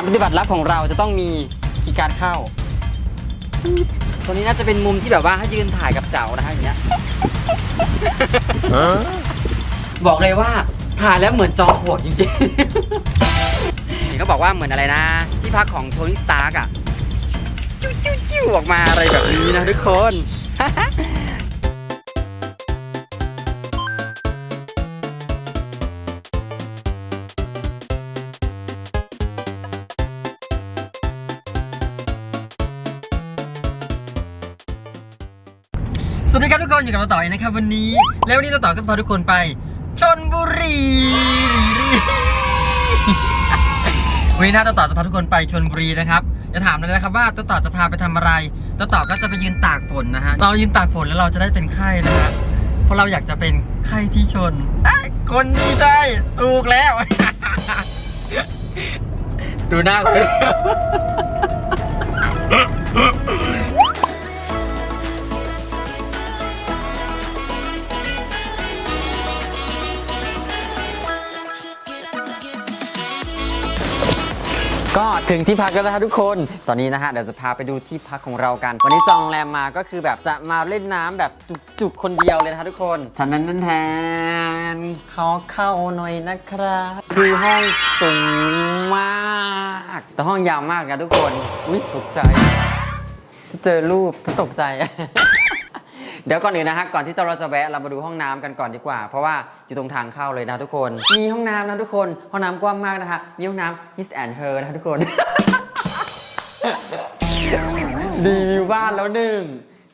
านปฏิบัติลับของเราจะต้องมีคีย์การดเข้า ตัวนี้น่าจะเป็นมุมที่แบบว่าให้ยืนถ่ายกับเจ้านะฮะอย่างเงี้ย บอกเลยว่าถ่ายแล้วเหมือนจอมปลวกจริงๆ เห็นเขาบอกว่าเหมือนอะไรนะ ที่พักของโทนี่สตาร์กอะจิ้วจิ้วจิ้วออกมาอะไรแบบนี้นะทุกคน สวัสดีครับทุกคนอยู่กับเราต่อยนะครับวันนี้ แล้ววันนี้เราต่อก็พาทุกคนไป ชนบุรีวันนี้นะต่อต่อจะพาทุกคนไปชนบุรีนะครับจะถามเลยนะครับว่าต่อต่อจะพาไปทำอะไรต่อต่อก็จะไปยืนตากฝนนะฮะเรายืนตากฝนแล้วเราจะได้เป็นไข้นะฮะเพราะเราอยากจะเป็นไข้ที่ชนคนนี้ได้ถูกแล้ว ดูหน้าคุณ ก็ถึงที่พักแล้วนะทุกคน ตอนนี้นะฮะเดี๋ยวจะพาไปดูที่พักของเรากัน วันนี้จองโรงแรมมาก็คือแบบจะมาเล่นน้ำแบบจุกๆคนเดียวเลยนะทุกคนทันนั้นนั้นแทนขอเข้าหน่อยนะครับ คือห้องสูงมากแต่ห้องยาวมากนะทุกคน อุ้ยตกใจ เจอรูปก็ตกใจ เดี๋ยวก่อนอื่นนะฮะก่อนที่เราจะแวะเรามาดูห้องน้ำกันก่อนดีกว่า เพราะว่าอยู่ตรงทางเข้าเลยนะทุกคน มีห้องน้ำนะทุกคน ห้องน้ำกว้างมากนะคะมีห้องน้ำ his and her นะทุกคนรีวิวบ้านแล้วหนึ่ง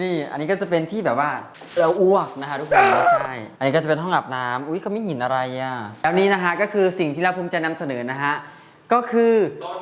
นี่อันนี้ก็จะเป็นที่แบบว่าเราอ้วกนะคะทุกคนไม่ใช่ อันนี้ก็จะเป็นห้องอาบน้ำอุ้ยเขาไม่หินอะไรอะแล้วนี้นะคะก็คือสิ่งที่เราภูมิใจนำเสนอนะฮะก็คือ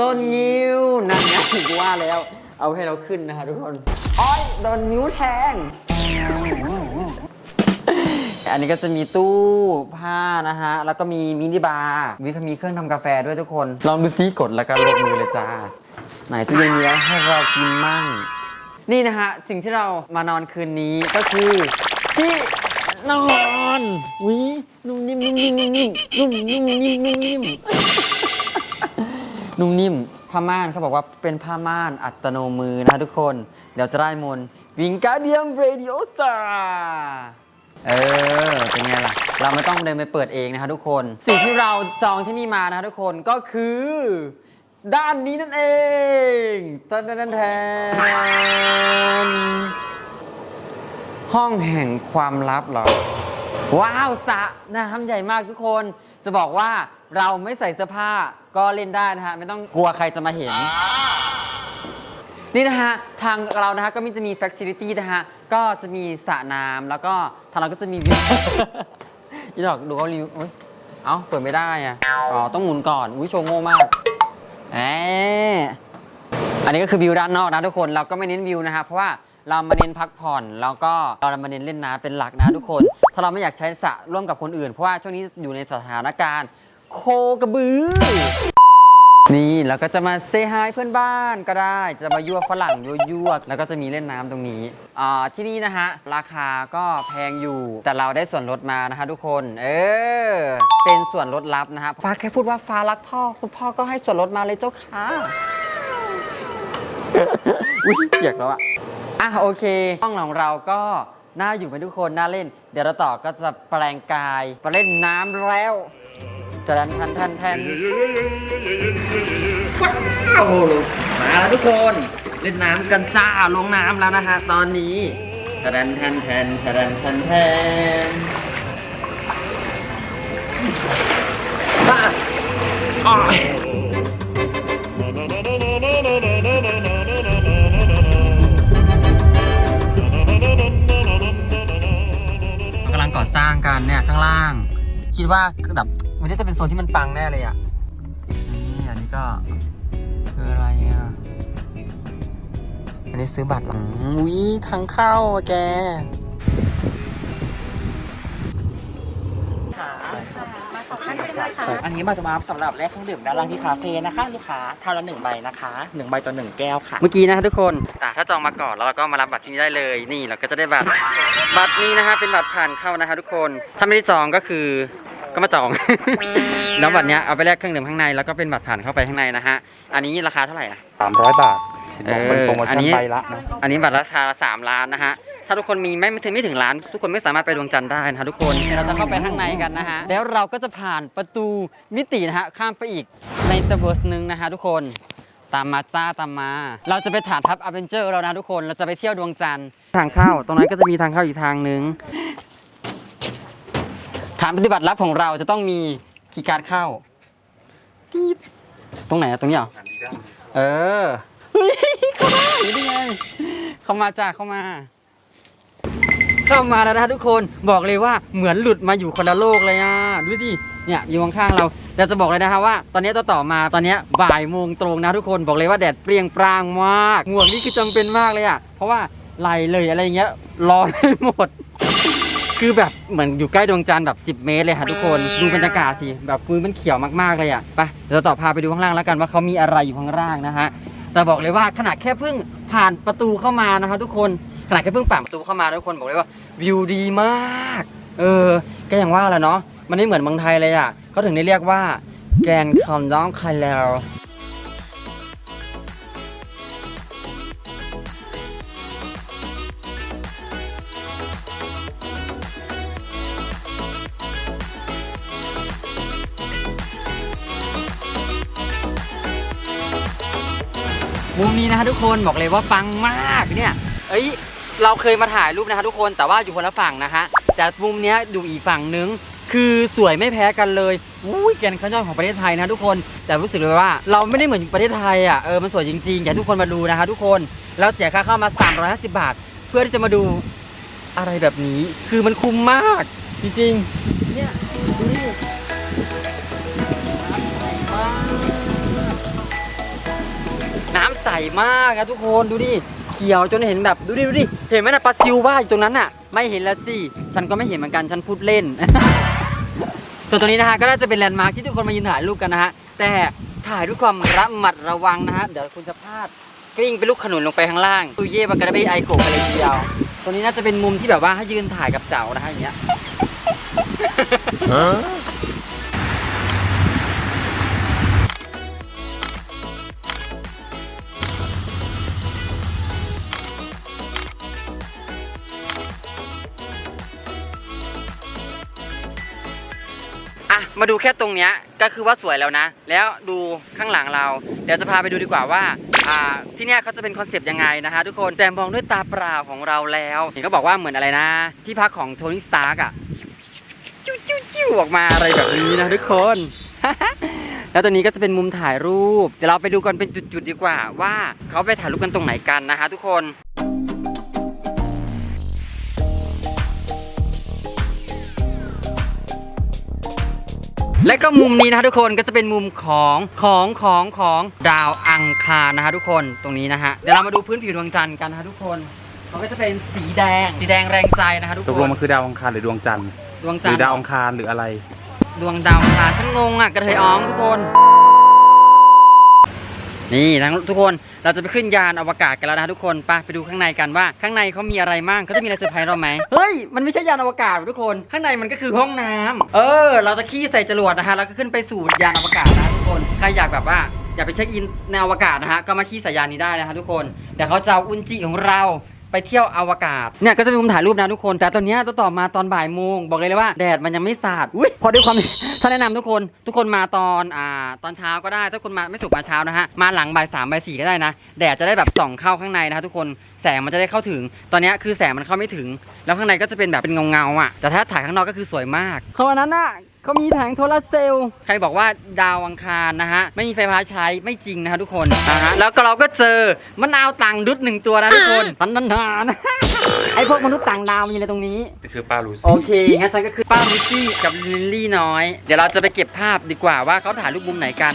ต้นงิ้วนั่นไงถึงว่าแล้ว เอาให้เราขึ้นนะคะทุกคนอ้อยโดนนิ้วแทง อันนี้ก็จะมีตู้ผ้านะฮะ แล้วก็มีมินิบาร์มีมีเครื่องทำกาแฟด้วยทุกคน ลองดูซิกดแล้วก็ลงมือเลยจ้า ไหนตู้เย็นมีอะไรให้เรากินมั่ง นี่นะฮะสิ่งที่เรามานอนคืนนี้ก็คือที่นอนวินุ่มนิ่มนุ่มนิ่มนุ่มนิ่มนุ่มนิ่มนิ่มนุ่มนิ่มนุ่มนิ่ม ผ้าม่านเขาบอกว่าเป็นผ้าม่านอัตโนมือนะทุกคน เดี๋ยวจะได้มนวิงการเดียมเรดิโอสตาเออ เป็นไงล่ะ เราไม่ต้องเดินไปเปิดเองนะคะทุกคน สิ่งที่เราจองที่นี่มานะคะทุกคนก็คือ ด้านนี้นั่นเองตันตันแทน ห้องแห่งความลับเหรอ ว้าวสระน้ำใหญ่มากทุกคน จะบอกว่าเราไม่ใส่เสื้อผ้าก็เล่นได้นะฮะ ไม่ต้องกลัวใครจะมาเห็น นี่นะฮะ ทางเรานะฮะ ก็มีจะมี facility นะฮะ ก็จะมีสระน้ำแล้วก็ทางเราก็จะมีวิว อีดอกดูเขารีวิวอุ๊ยเอ้า เปิดไม่ได้อะอ๋อ ต้องหมุนก่อนอุ้ยโชว์โง่มากแหมอันนี้ก็คือวิวด้านนอกนะทุกคน เราก็ไม่เน้นวิวนะครับเพราะว่า เรามาเน้นพักผ่อน แล้วก็เรามาเน้นเล่นน้ำเป็นหลักนะทุกคน ถ้าเราไม่อยากใช้สระร่วมกับคนอื่น เพราะว่าช่วงนี้อยู่ในสถานการณ์ โคกระบือ นี่แล้วก็จะมาเซฮายเพื่อนบ้านก็ได้ จะมายั่วฝรั่งยั่วยั่วแล้วก็จะมีเล่นน้ำตรงนี้อ่าที่นี่นะฮะ ราคาก็แพงอยู่ แต่เราได้ส่วนลดมานะคะทุกคน เออ เป็นส่วนลดลับนะครับฟ้าแค่พูดว่าฟ้ารักพ่อ คุณพ่อก็ให้ส่วนลดมาเลยเจ้าค่ะ อุ้ยเปียกแล้วอะ อะโอเค ห้องของเราก็น่าอยู่เป็นทุกคนน่าเล่น เดี๋ยวเราต่อก็จะแปลงกายไปเล่นน้ำแล้วจะดันทันทันแทนว้าวมาแล้วทุกคนเล่นน้ำกันจ้าลงน้ำแล้วนะฮะตอนนี้ทะดันแทนแทนทะดันแทนแทนบ้าอ้อางกันเนี่ยข้างล่าง คิดว่าแบบมันนี้จะเป็นโซนที่มันปังแน่เลยอะนี่อันนี้ก็คืออะไรอะอันนี้ซื้อบัตรหลังอุ้ยทางเข้าแก สองท่านใช่ไหมคะอันนี้มาจะมาสำหรับแลกเครื่องดื่มด้านล่างที่คาเฟ่นะคะลูกค้าทานละหนึ่งใบนะคะหนึ่งใบต่อหนึ่งแก้วค่ะ เมื่อกี้นะทุกคนแต่ถ้าจองมาก่อนแล้วเราก็มารับบัตรที่นี่ได้เลยนี่เราก็จะได้บัตร บัตรนี้นะฮะเป็นบัตรผ่านเข้านะคะ ทุกคนถ้าไม่ได้จองก็คือก็มาจอง แล้วบัตรเนี้ยเอาไปแลกเครื่องดื่มข้างในแล้วก็เป็นบัตรผ่านเข้าไปข้างในนะฮะอันนี้ราคาเท่าไหร่นะสามร้อยบาทเห็นบอกเป็นเออโปรโมอัชั่นนนี้ใบละนะอันนี้บัตรราคาสามล้านนะฮะ ถ้าทุกคนมีไม่ไม่ถึงไม่ถึงล้าน ทุกคนไม่สามารถไปดวงจันทร์ได้นะฮะทุกคนเดี๋ยวเราจะเข้าไปข้างในกันนะฮะแล้วเราก็จะผ่านประตูมิตินะฮะข้ามไปอีกในเตเวิร์สหนึ่งนะฮะทุกคนตามมาจ้าตามมา เราจะไปฐานทัพอเวนเจอร์เรานะทุกคนเราจะไปเที่ยวดวงจันทร์ทางเข้าตรงนั้นก็จะมีทางเข้าอีกทางหนึ่งฐานปฏิบัติลับของเราจะต้องมีคีย์การ์ดเข้าตีดตรงไหนอะตรงนี้เหรอเออเฮ้ยเข้ามาอยู่ได้ไงเข้ามาจ้าเข้ามา เข้ามาแล้วนะทุกคนบอกเลยว่าเหมือนหลุดมาอยู่คนละโลกเลยอะดูดิเนี่ยอยู่ข้างๆเราแต่จะบอกเลยนะฮะว่า ตอนนี้ต่อต่อมาตอนนี้บ่ายโมงตรงนะทุกคนบอกเลยว่าแดดเปรียงปรางมากหมวกนี่คือจำเป็นมากเลยอะเพราะว่าไหลเลยอะไรเงี้ยร้อนไปหมด คือแบบเหมือนอยู่ใกล้ดวงจันทร์แบบ 10 เมตรเลยค่ะทุกคนดูบรรยากาศสิแบบพื้นมันเขียวมากๆเลยอะไปเดี๋ยวเราต่อพาไปดูข้างล่างแล้วกันว่าเขามีอะไรอยู่ข้างล่างนะฮะแต่บอกเลยว่าขนาดแค่เพิ่งผ่านประตูเข้ามานะคะทุกคน ขนาดแค่เพิ่งผ่านประตูเข้ามาทุกคนบอกเลยว่าวิวดีมาก เออ ก็อย่างว่าแหละเนาะ มันไม่เหมือนเมืองไทยเลยอะเขาถึงได้เรียกว่า แกนคอมน้องคาเลลมุมนี้นะคะทุกคนบอกเลยว่าปังมากเนี่ย เอ้ย เราเคยมาถ่ายรูปนะคะทุกคนแต่ว่าอยู่คนละฝั่งนะคะแต่มุมเนี้ยดูอีกฝั่งนึง คือสวยไม่แพ้กันเลยอุ้ยแกนขยอนของประเทศไทยนะทุกคนแต่รู้สึกเลยว่า เราไม่ได้เหมือนอยู่ประเทศไทยอะเออมันสวยจริงๆอยากทุกคนมาดูนะคะทุกคนแล้วเสียค่าเข้ามา 350 บาท เพื่อที่จะมาดูอะไรแบบนี้ คือมันคุ้มมาก จริงๆเนี่ยดูดิน้ำใสมากนะทุกคนดูดิ เขียวจนเห็นแบบดูดิดูดิเห็นไหมนะปลาซิวว่าอยู่ตรงนั้นน่ะ ไม่เห็นแล้วสิฉันก็ไม่เห็นเหมือนกันฉันพูดเล่น ส่วนตรงนี้นะฮะก็น่าจะเป็นแลนด์มาร์คที่ทุกคนมายืนถ่ายรูปกันนะฮะแต่ถ่ายด้วยความระมัดระวังนะฮะเดี๋ยวคุณจะพลาดกลิ้งไปลูกขนุนลงไปข้างล่างตุยเย่บากระเบไอโกะกันเลยทีเดียวตรงนี้น่าจะเป็นมุมที่แบบว่าให้ยืนถ่ายกับเสานะฮะอย่างเงี้ย มาดูแค่ตรงเนี้ยก็คือว่าสวยแล้วนะ แล้วดูข้างหลังเรา เดี๋ยวจะพาไปดูดีกว่าว่าอ่าที่เนี้ยเขาจะเป็นคอนเซปต์ยังไงนะคะทุกคนแต่มองด้วยตาเปล่าของเราแล้วเห็นเขาบอกว่าเหมือนอะไรนะ ที่พักของโทนี่สตาร์กอะจิ้วจิ้วจิ้วออกมาอะไรแบบนี้นะทุกคน แล้วตัวนี้ก็จะเป็นมุมถ่ายรูป เดี๋ยวเราไปดูกันเป็นจุดๆดีกว่า ว่าเขาไปถ่ายรูปกันตรงไหนกันนะคะทุกคน และก็มุมนี้นะทุกคนก็จะเป็นมุมของของของของดาวอังคารนะคะทุกคนตรงนี้นะฮะเดี๋ยวเรามาดูพื้นผิวดวงจันทร์กันนะคะทุกคนมันก็จะเป็นสีแดงสีแดงแรงใจนะคะทุกตกคลงนมันคือดาวอังคารหรือดวงจันทร์ดวงหจันรืทอร์ดาวอังคารหรืออะไร ดวงดาวอังคารฉันงงอะกระเทยอ้องทุกคน นี่ทั้งทุกคนเราจะไปขึ้นยานอวกาศกันแล้วนะทุกคนไปไปดูข้างในกันว่า ข้างในเขามีอะไรมั่งเขาจะมีอะไรเซอร์ไพรส์เราไหมเฮ้ยมันไม่ใช่ยานอวกาศทุกคน ข้างในมันก็คือห้องน้ำเออ เราจะขี้ใส่จรวดนะฮะแล้วก็ขึ้นไปสู่ยานอวกาศนะทุกคนใครอยากแบบว่าอยากไปเช็คอินในอวกาศนะฮะก็มาขี้ใส่ยานนี้ได้นะฮะทุกคนเดี๋ยวเขาจะเอาอุนจิของเรา ไปเที่ยวอวกาศเนี่ยก็จะมีมุมถ่ายรูปนะทุกคน แต่ตอนเนี้ยต้องต่อมาตอนบ่ายโมงบอกเลยเลยว่าแดดมันยังไม่สาดอุ้ยพอด้วยความ ถ้าแนะนำทุกคนทุกคนมาตอนอ่าตอนเช้าก็ได้ถ้าคนมาไม่สุกมาเช้านะฮะมาหลังบ่ายสามบ่ายสี่ก็ได้นะแดดจะได้แบบส่องเข้าข้างในนะฮะทุกคนแสงมันจะได้เข้าถึง ตอนเนี้ยคือแสงมันเข้าไม่ถึง แล้วข้างในก็จะเป็นแบบเป็นเงาๆอะแต่ถ้าถ่ายข้างนอกก็คือสวยมากเพราะวันนั้นน่ะ เขามีแผงโซลาร์เซลล์ใครบอกว่าดาวอังคารนะฮะ ไม่มีไฟฟ้าใช้ไม่จริงนะฮะทุกคนนะฮะแล้วก็เราก็เจอมะนาวต่างดุดหนึ่งตัวนะทุกคนตันนันทานไอพวกมนุษย์ต่างดาวมันอยู่ในตรงนี้นี่คือป้าลูซี่โอเคงั้นฉันก็คือป้าลิซซี่กับลิลลี่น้อย เดี๋ยวเราจะไปเก็บภาพดีกว่าว่าเขาถ่ายรูปมุมไหนกัน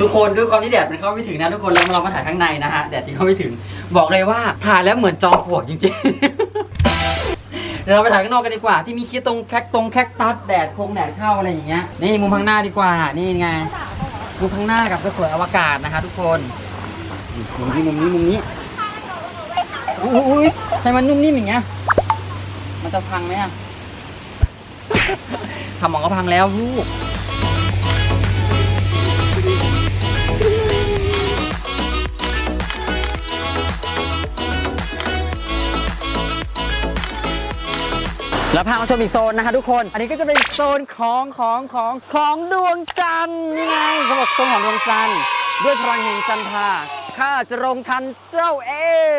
ทุกคนด้วยความที่แดดมันเข้าไม่ถึงนะทุกคนแล้วเรามาถ่ายข้างในนะฮะแดดที่เข้าไม่ถึง บอกเลยว่าถ่ายแล้วเหมือนจอมปลวกจริงๆดี๋ยวเราไปถ่ายข้างนอกกันดีกว่า ที่มีคิดตรงแคคตรงแคคตัสแดดคงแดดเข้าอะไรอย่างเงี้ยนี่มุมข้างหน้าดีกว่านี่ไงมุมข้างหน้ากับสวยอวกาศนะคะ ทุกคนมุมนี้มุมนี้มุมนี้อุ้ยทำไมมันนุ่มนิ่มอย่างเงี้ยมันจะพังไหมอะทำหมองก็พังแล้วลูก แล้วพามาชมอีกโซนนะคะทุกคน อันนี้ก็จะเป็นโซนของของของของดวงจันทร์นี่ไงเขาบอกโซนของดวงจันทร์ด้วยพลังแห่งจันทราข้าจะลงทันเจ้าเอง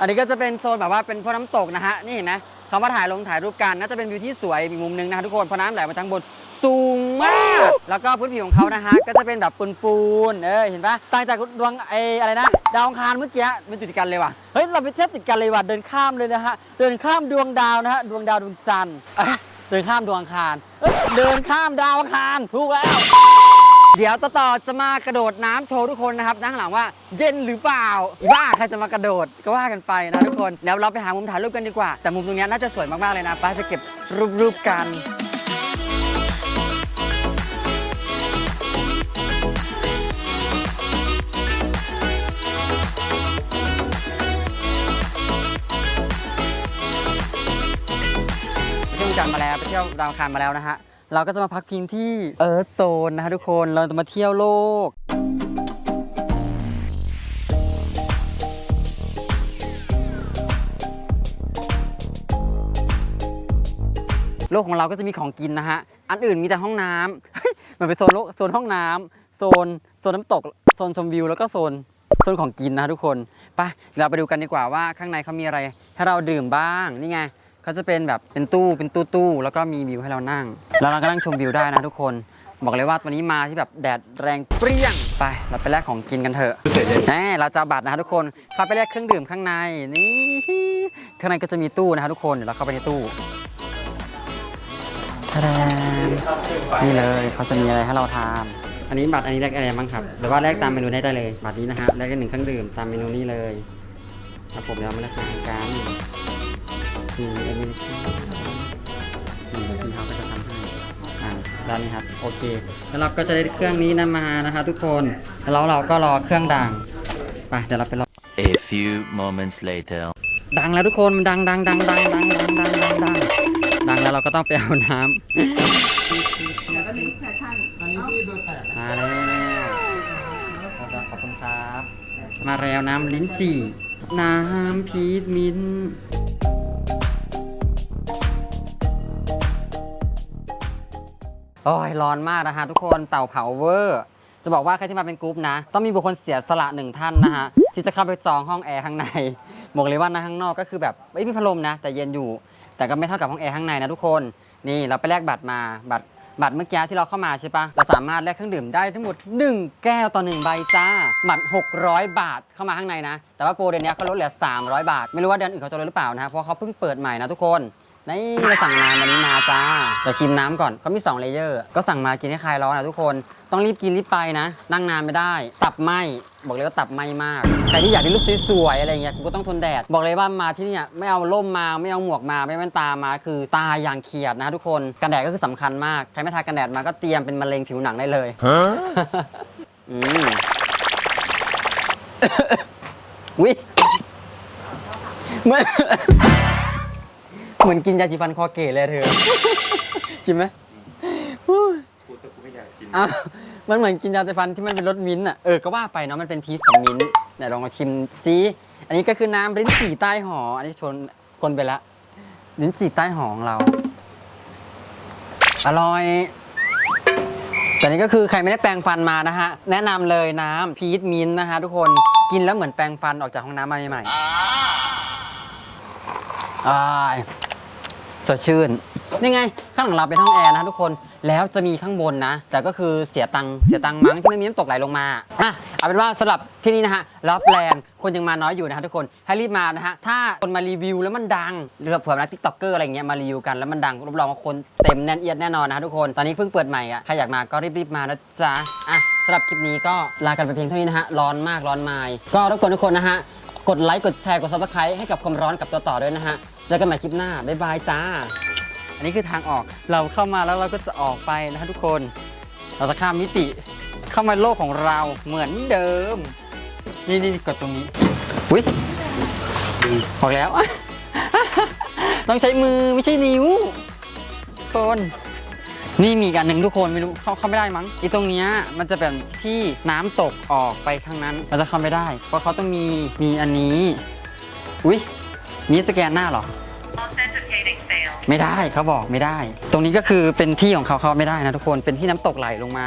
อันนี้ก็จะเป็นโซนแบบว่าเป็นพวกน้ำตกนะฮะนี่เห็นไหมเขามาถ่ายลงถ่ายรูปกันน่าจะเป็นวิวที่สวยอีกมุมหนึงนะฮะทุกคนเพราะน้ำไหลมาทางบนสูง มาก แล้วก็พื้นผิวของเขานะฮะ ก็จะเป็นแบบปูนๆเออเห็นปะต่างจากดวงไออะไรนะ ดาวอังคารเมื่อกี้เป็นจุดติดกันเลยว่ะ เฮ้ย เราไปเทียบติดกันเลยว่ะ เดินข้ามเลยนะฮะ เดินข้ามดวงดาวนะฮะ ดวงดาวดวงจันทร์เดินข้ามดวงอังคารเดินข้ามดาวอังคารถูกแล้ว เดี๋ยวต่อต่อจะมากระโดดน้ำโชว์ทุกคนนะครับนั่งหลังว่าเย็นหรือเปล่าว่าใครจะมากระโดดก็ว่ากันไปนะทุกคนเดี๋ยวเราไปหามุมถ่ายรูปกันดีกว่า แต่มุมตรงนี้น่าจะสวยมากๆเลยนะป้าจะเก็บรูปๆกัน จันมาแล้วไปเที่ยวดาวคารมาแล้วนะฮะ เราก็จะมาพักพิงที่เอิร์ธโซนนะฮะทุกคนเราจะมาเที่ยวโลก โลกของเราก็จะมีของกินนะฮะ อันอื่นมีแต่ห้องน้ำเฮ้ยมันเป็นโซนโลกโซนห้องน้ำโซนโซนน้ำตกโซนชมวิวแล้วก็โซนโซนของกินนะทุกคนไปเราไปดูกันดีกว่าว่าข้างในเขามีอะไร ให้เราดื่มบ้างนี่ไง เขาจะเป็นแบบเป็นตู้เป็นตู้ตู้แล้วก็มีวิวให้เรานั่ง แล้วเราก็นั่งชมวิวได้นะทุกคน บอกเลยว่าวันนี้มาที่แบบแดดแรงเปรี้ยงไป เราไปแลกของกินกันเถอะแน่เราจะเอาบัตรนะฮะทุกคนเข้าไปแลกเครื่องดื่มข้างในนี่ข้างในก็จะมีตู้นะฮะทุกคนเดี๋ยวเราเข้าไปในตู้ทแดนนี่เลยเขาจะมีอะไรให้เราทานอันนี้บัตรอันนี้แลกอะไรบ้างครับหรือว่าแลกตามเมนูได้ได้เลย บัตรนี้นะฮะแลกได้หนึ่งเครื่องดื่มตามเมนูนี้เลยครับผมเดี๋ยวมาแลกอาหารกัน นี่อันนี้นี่พี่เขาก็จะทำให้อ่าด้านนี้ครับโอเค แล้วเราก็จะได้เครื่องนี้นะมานะคะทุกคนแล้วเราก็รอเครื่องดังไปเดี๋ยวเราไปรอ A few moments later. ดังแล้วทุกคนมันดังดังดังดังดังดังดังดังดังดังแล้วเราก็ต้องไปเอาน้ำมาแล้วขอบคุณครับ มาแล้วน้ำลิ้นจี่ น้ำพีชมิ้น โอ้ยร้อนมากนะฮะทุกคนเต่าเผาเวอร์จะบอกว่าใครที่มาเป็นกรุ๊ปนะ ต้องมีบุคคลเสียสละหนึ่งท่านนะฮะที่จะเข้าไปจองห้องแอร์ข้างในบอกเลยว่านะข้างนอกก็คือแบบไม่มีพัดลมนะ แต่เย็นอยู่ แต่ก็ไม่เท่ากับห้องแอร์ข้างในนะทุกคนนี่เราไปแลกบัตรมาบัตรบัตรเมื่อกี้ที่เราเข้ามาใช่ปะเราสามารถแลกเครื่องดื่มได้ทั้งหมด 1 แก้วต่อ 1 ใบจ้าบัตร600 บาทเข้ามาข้างในนะ แต่ว่าโปรเดือนนี้เขาลดเหลือ 300 บาท ไม่รู้ว่าเดือนอื่นเขาจะลดหรือเปล่านะเพราะเขาเพิ่งเปิดใหม่นะทุกคน นี่เราสั่งน้ำวันนี้มาจ้าแต่ชิมน้ำก่อนเขามี 2 เลเยอร์ ก็สั่งมากินให้คลายร้อนนะทุกคน ต้องรีบกินรีบไปนะ นั่งนานไม่ได้ ตับไหมบอกเลยว่าตับไหมมาก ใครที่อยากได้รูปสวยๆอะไรเงี้ยกูก็ต้องทนแดด บอกเลยว่ามาที่เนี่ยไม่เอาร่มมาไม่เอาหมวกมาไม่เอาแว่นตามา คือตาอย่างเขียดนะทุกคน กันแดดก็คือสำคัญมาก ใครไม่ทากันแดดมาก็เตรียมเป็นมะเร็งผิวหนังได้เลย อืม วิเหมือน เหมือนกินยาสีฟันคอเกตเลยเธอ ชิมไหมอ้าวมันเหมือนกินยาสีฟันที่มันเป็นรสมิ้นท์อะ เออ ก็ว่าไปเนาะ มันเป็นพีชกับมิ้นท์เดี๋ยวลองมาชิมซิอันนี้ก็คือน้ำลิ้นจี่ใต้หอ อันนี้ชนคนไปละลิ้นจี่ใต้หอของเรา อร่อย แต่นี่ก็คือใครไม่ได้แปรงฟันมานะฮะ แนะนำเลยน้ำพีชมิ้นท์นะฮะทุกคน กินแล้วเหมือนแปรงฟันออกจากห้องน้ำมาใหม่ๆอ้าย สดชื่น นี่ไง ข้างหลังเราเป็นห้องแอร์นะทุกคน แล้วจะมีข้างบนนะ แต่ก็คือเสียตังค์ เสียตังค์มั้งที่ไม่มีน้ำตกไหลลงมา อะ เอาเป็นว่าสำหรับที่นี่นะฮะรับแลนด์คนยังมาน้อยอยู่นะฮะทุกคน ให้รีบมานะฮะ ถ้าคนมารีวิวแล้วมันดัง หรือเผื่อนักทิกตอกเกอร์อะไรเงี้ยมารีวิวกันแล้วมันดังรับรองว่าคนเต็มแน่นเอียดแน่นอนนะฮะทุกคน ตอนนี้เพิ่งเปิดใหม่อะ ใครอยากมาก็รีบๆมานะจ๊ะ อะสำหรับคลิปนี้ก็ลากันไปเพียงเท่านี้นะฮะ ร้อนมากร้อนมาย ก็รบกวนทุกคนนะฮะ กดไลค์ กดแชร์ กดซับสไครต์ให้กับความร้อนกับตัวต่อด้วยนะฮะ เจอกันใหม่คลิปหน้า บ๊ายบายจ้า อันนี้คือทางออกเราเข้ามาแล้วเราก็จะออกไปนะฮะทุกคน เราจะข้ามมิติเข้ามาโลกของเราเหมือนเดิม นี่นี่กดตรงนี้อุ้ยออกแล้ว ต้องใช้มือไม่ใช่นิ้วคนนี่มีอันหนึ่งทุกคนไม่รู้เข้าเข้าไม่ได้มั้งอีตรงเนี้ยมันจะเป็นที่น้ำตกออกไปข้างนั้นเราจะเข้าไม่ได้ เพราะเขาต้องมีมีอันนี้ อุ้ย นี่สแกนหน้าเหรอ ไม่ได้เขาบอกไม่ได้ ตรงนี้ก็คือเป็นที่ของเขาเขาไม่ได้นะทุกคนเป็นที่น้ำตกไหลลงมา